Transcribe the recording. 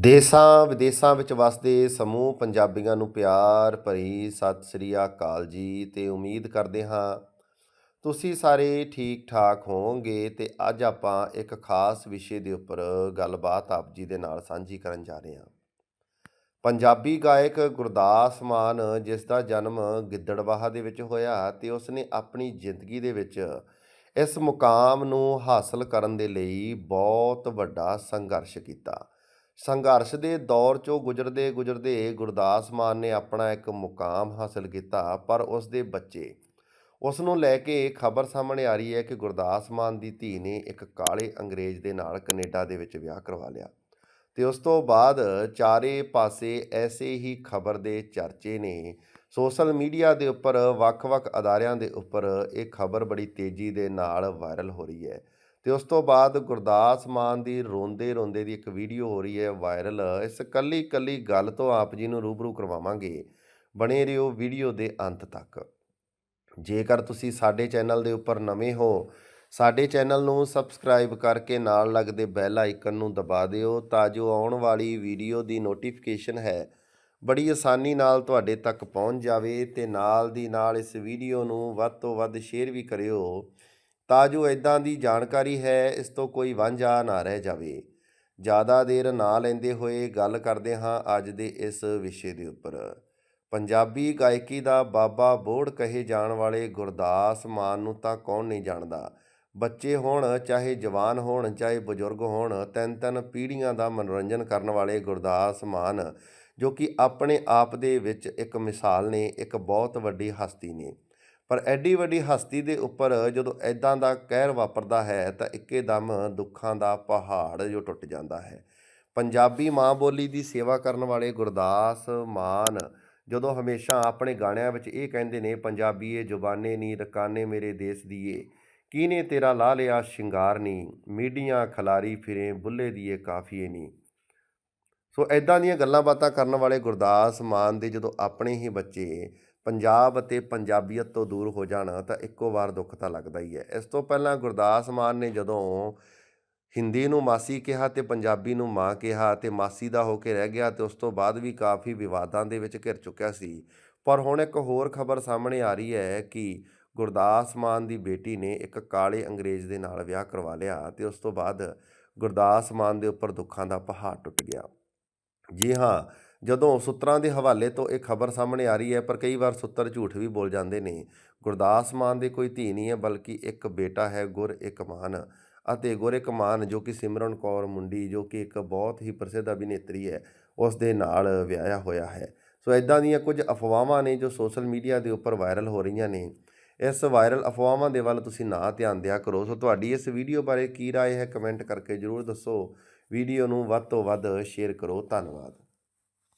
ਦੇਸਾਂ ਵਿਦੇਸਾਂ ਵਿੱਚ ਵਸਦੇ ਸਮੂਹ ਪੰਜਾਬੀਆਂ ਨੂੰ ਪਿਆਰ ਭਰੀ ਸਤਿ ਸ੍ਰੀ ਅਕਾਲ ਜੀ ਤੇ ਉਮੀਦ ਕਰਦੇ ਹਾਂ ਤੁਸੀਂ ਸਾਰੇ ਠੀਕ ਠਾਕ ਹੋਵੋਗੇ ਤੇ ਅੱਜ ਆਪਾਂ ਇੱਕ ਖਾਸ ਵਿਸ਼ੇ ਦੇ ਉੱਪਰ ਗੱਲਬਾਤ ਆਪ ਜੀ ਦੇ ਨਾਲ ਸਾਂਝੀ ਕਰਨ ਜਾ ਰਹੇ ਹਾਂ। ਪੰਜਾਬੀ ਗਾਇਕ ਗੁਰਦਾਸ ਮਾਨ, ਜਿਸ ਦਾ ਜਨਮ ਗਿੱਦੜਬਾਹਾ ਦੇ ਵਿੱਚ ਹੋਇਆ ਤੇ ਉਸਨੇ ਆਪਣੀ ਜ਼ਿੰਦਗੀ ਦੇ ਵਿੱਚ ਇਸ ਮੁਕਾਮ ਨੂੰ ਹਾਸਲ ਕਰਨ ਦੇ ਲਈ ਬਹੁਤ ਵੱਡਾ ਸੰਘਰਸ਼ ਕੀਤਾ। ਸੰਘਰਸ਼ ਦੇ ਦੌਰ ਚੋਂ ਗੁਜ਼ਰਦੇ ਗੁਜ਼ਰਦੇ ਗੁਰਦਾਸ ਮਾਨ ਨੇ ਆਪਣਾ ਇੱਕ ਮੁਕਾਮ ਹਾਸਲ ਕੀਤਾ, ਪਰ ਉਸ ਦੇ ਬੱਚੇ। ਉਸ ਨੂੰ ਲੈ ਕੇ ਖਬਰ ਸਾਹਮਣੇ ਆ ਰਹੀ ਹੈ ਕਿ ਗੁਰਦਾਸ ਮਾਨ ਦੀ ਧੀ ਨੇ ਇੱਕ ਕਾਲੇ ਅੰਗਰੇਜ਼ ਦੇ ਨਾਲ ਕੈਨੇਡਾ ਦੇ ਵਿੱਚ ਵਿਆਹ ਕਰਵਾ ਲਿਆ। ਤੇ ਉਸ ਤੋਂ ਬਾਅਦ ਚਾਰੇ ਪਾਸੇ ਐਸੇ ਹੀ ਖਬਰ ਦੇ ਚਰਚੇ ਨੇ। ਸੋਸ਼ਲ ਮੀਡੀਆ ਦੇ ਉੱਪਰ ਵੱਖ-ਵੱਖ ਅਦਾਰਿਆਂ ਦੇ ਉੱਪਰ ਇਹ ਖਬਰ ਬੜੀ ਤੇਜ਼ੀ ਦੇ ਨਾਲ ਵਾਇਰਲ ਹੋ ਰਹੀ ਹੈ। ਤੇ ਉਸ ਤੋਂ ਬਾਅਦ ਗੁਰਦਾਸ ਮਾਨ ਦੀ ਰੋਂਦੇ ਰੋਂਦੇ ਦੀ ਇੱਕ ਵੀਡੀਓ ਹੋ ਰਹੀ ਹੈ ਵਾਇਰਲ ਇਸ ਕੱਲੀ ਕੱਲੀ ਗੱਲ ਤੋਂ ਆਪ ਜੀ ਨੂੰ ਰੂਬਰੂ ਕਰਵਾਵਾਂਗੇ। ਬਣੇ ਰਹੋ ਵੀਡੀਓ ਦੇ ਅੰਤ ਤੱਕ। ਜੇਕਰ ਤੁਸੀਂ ਸਾਡੇ ਚੈਨਲ ਦੇ ਉੱਪਰ ਨਵੇਂ ਹੋ, ਸਾਡੇ ਚੈਨਲ ਨੂੰ ਸਬਸਕ੍ਰਾਈਬ ਕਰਕੇ ਨਾਲ ਲੱਗਦੇ ਬੈਲ ਆਈਕਨ ਨੂੰ ਦਬਾ ਦਿਓ ਤਾਂ ਜੋ ਆਉਣ ਵਾਲੀ ਵੀਡੀਓ ਦੀ ਨੋਟੀਫਿਕੇਸ਼ਨ ਹੈ, ਬੜੀ ਆਸਾਨੀ ਨਾਲ ਤੁਹਾਡੇ ਤੱਕ ਪਹੁੰਚ ਜਾਵੇ ਤੇ ਨਾਲ ਦੀ ਨਾਲ ਇਸ ਵੀਡੀਓ ਨੂੰ ਵੱਧ ਤੋਂ ਵੱਧ ਸ਼ੇਅਰ ਵੀ ਕਰਿਓ। ਤਾਂ ਜੋ ਇਦਾਂ ਦੀ ਜਾਣਕਾਰੀ ਹੈ, ਇਸ ਤੋਂ ਕੋਈ ਵਾਂਝਾ ਨਾ ਰਹਿ ਜਾਵੇ। ਜ਼ਿਆਦਾ ਦੇਰ ਨਾ ਲੈਂਦੇ ਹੋਏ ਗੱਲ ਕਰਦੇ ਹਾਂ ਅੱਜ ਦੇ ਇਸ ਵਿਸ਼ੇ ਦੇ ਉੱਪਰ। ਪੰਜਾਬੀ ਗਾਇਕੀ ਦਾ ਬਾਬਾ ਬੋੜ ਕਹੇ ਜਾਣ ਵਾਲੇ ਗੁਰਦਾਸ ਮਾਨ ਨੂੰ ਤਾਂ ਕੌਣ ਨਹੀਂ ਜਾਣਦਾ? ਬੱਚੇ ਹੋਣ, ਚਾਹੇ ਜਵਾਨ ਹੋਣ, ਚਾਹੇ ਬਜ਼ੁਰਗ ਹੋਣ, ਤਿੰਨ ਤਿੰਨ ਪੀੜ੍ਹੀਆਂ ਦਾ ਮਨੋਰੰਜਨ ਕਰਨ ਵਾਲੇ ਗੁਰਦਾਸ ਮਾਨ, ਜੋ ਕਿ ਆਪਣੇ ਆਪ ਦੇ ਵਿੱਚ ਇੱਕ ਮਿਸਾਲ ਨੇ, ਇੱਕ ਬਹੁਤ ਵੱਡੀ ਹਸਤੀ ਨੇ। ਪਰ ਐਡੀ ਵੱਡੀ ਹਸਤੀ ਦੇ ਉੱਪਰ ਜਦੋਂ ਐਦਾਂ ਦਾ ਕਹਿਰ ਵਾਪਰਦਾ ਹੈ ਤਾਂ ਇੱਕੇ ਦਮ ਦੁੱਖਾਂ ਦਾ ਪਹਾੜ ਜੋ ਟੁੱਟ ਜਾਂਦਾ ਹੈ। ਪੰਜਾਬੀ ਮਾਂ ਬੋਲੀ ਦੀ ਸੇਵਾ ਕਰਨ ਵਾਲੇ ਗੁਰਦਾਸ ਮਾਨ ਜਦੋਂ ਹਮੇਸ਼ਾ ਆਪਣੇ ਗਾਣਿਆਂ ਵਿੱਚ ਇਹ ਕਹਿੰਦੇ ਨੇ, ਪੰਜਾਬੀਏ, ਜ਼ੁਬਾਨੇ ਨੀ, ਰਕਾਨੇ ਮੇਰੇ ਦੇਸ ਦੀਏ। ਕੀਨੇ ਤੇਰਾ ਲਾ ਲਿਆ ਸ਼ਿੰਗਾਰ ਨੀ? ਮੀਡੀਆਂ ਖਲਾਰੀ ਫਿਰੇ, ਬੁੱਲੇ ਦੀਏ ਕਾਫੀਏ ਨੀ। ਸੋ ਐਦਾਂ ਦੀਆਂ ਗੱਲਾਂ ਬਾਤਾਂ ਕਰਨ ਵਾਲੇ ਗੁਰਦਾਸ ਮਾਨ ਦੇ ਜਦੋਂ ਆਪਣੇ ਹੀ ਬੱਚੇ ਪੰਜਾਬ ਅਤੇ ਪੰਜਾਬੀਅਤ ਤੋਂ ਦੂਰ ਹੋ ਜਾਣ ਤਾਂ ਇੱਕੋ ਵਾਰ ਦੁੱਖ ਤਾਂ ਲੱਗਦਾ ਹੀ ਹੈ। ਇਸ ਤੋਂ ਪਹਿਲਾਂ ਗੁਰਦਾਸ ਮਾਨ ਨੇ ਜਦੋਂ ਹਿੰਦੀ ਨੂੰ ਮਾਸੀ ਕਿਹਾ ਤੇ ਪੰਜਾਬੀ ਨੂੰ ਮਾਂ ਕਿਹਾ ਤੇ ਮਾਸੀ ਦਾ ਹੋ ਕੇ ਰਹਿ ਗਿਆ ਤੇ ਉਸ ਤੋਂ ਬਾਅਦ ਵੀ ਕਾਫੀ ਵਿਵਾਦਾਂ ਦੇ ਵਿੱਚ ਘਿਰ ਚੁੱਕਿਆ ਸੀ। ਪਰ ਹੁਣ ਇੱਕ ਹੋਰ ਖਬਰ ਸਾਹਮਣੇ ਆ ਰਹੀ ਹੈ ਕਿ ਗੁਰਦਾਸ ਮਾਨ ਦੀ ਬੇਟੀ ਨੇ ਇੱਕ ਕਾਲੇ ਅੰਗਰੇਜ਼ ਦੇ ਨਾਲ ਵਿਆਹ ਕਰਵਾ ਲਿਆ ਤੇ ਉਸ ਤੋਂ ਬਾਅਦ ਗੁਰਦਾਸ ਮਾਨ ਦੇ ਉੱਪਰ ਦੁੱਖਾਂ ਦਾ ਪਹਾੜ ਟੁੱਟ ਗਿਆ। ਜੀ ਹਾਂ ਜਦੋਂ ਸੂਤਰਾਂ ਦੇ ਹਵਾਲੇ ਤੋਂ ਇਹ ਖਬਰ ਸਾਹਮਣੇ ਆ ਰਹੀ ਹੈ ਪਰ ਕਈ ਵਾਰ ਸੂਤਰ ਝੂਠ ਵੀ ਬੋਲ ਜਾਂਦੇ ਨੇ ਗੁਰਦਾਸ ਮਾਨ ਦੇ ਕੋਈ ਧੀ ਨਹੀਂ ਹੈ ਬਲਕਿ ਇੱਕ ਬੇਟਾ ਹੈ ਗੁਰ ਇੱਕ ਮਾਨ ਅਤੇ ਗੁਰ ਇੱਕ ਮਾਨ ਜੋ ਕਿ ਸਿਮਰਨ ਕੌਰ ਮੁੰਡੀ ਜੋ ਕਿ ਇੱਕ ਬਹੁਤ ਹੀ ਪ੍ਰਸਿੱਧ ਅਭਿਨੇਤਰੀ ਹੈ ਉਸ ਦੇ ਨਾਲ ਵਿਆਹਿਆ ਹੋਇਆ ਹੈ ਸੋ ਇਦਾਂ ਦੀਆਂ ਕੁਝ ਅਫਵਾਹਾਂ ਨੇ ਜੋ ਸੋਸ਼ਲ ਮੀਡੀਆ ਦੇ ਉੱਪਰ ਵਾਇਰਲ ਹੋ ਰਹੀਆਂ ਨੇ ਇਸ ਵਾਇਰਲ ਅਫਵਾਹਾਂ ਦੇ ਵੱਲ ਤੁਸੀਂ ਨਾ ਧਿਆਨ ਦਿਆ ਕਰੋ ਸੋ ਤੁਹਾਡੀ ਇਸ ਵੀਡੀਓ ਬਾਰੇ ਕੀ رائے ਹੈ ਕਮੈਂਟ ਕਰਕੇ ਜਰੂਰ ਦੱਸੋ ਵੀਡੀਓ ਨੂੰ ਵੱਧ ਤੋਂ ਵੱਧ ਸ਼ੇਅਰ ਕਰੋ ਧੰਨਵਾਦ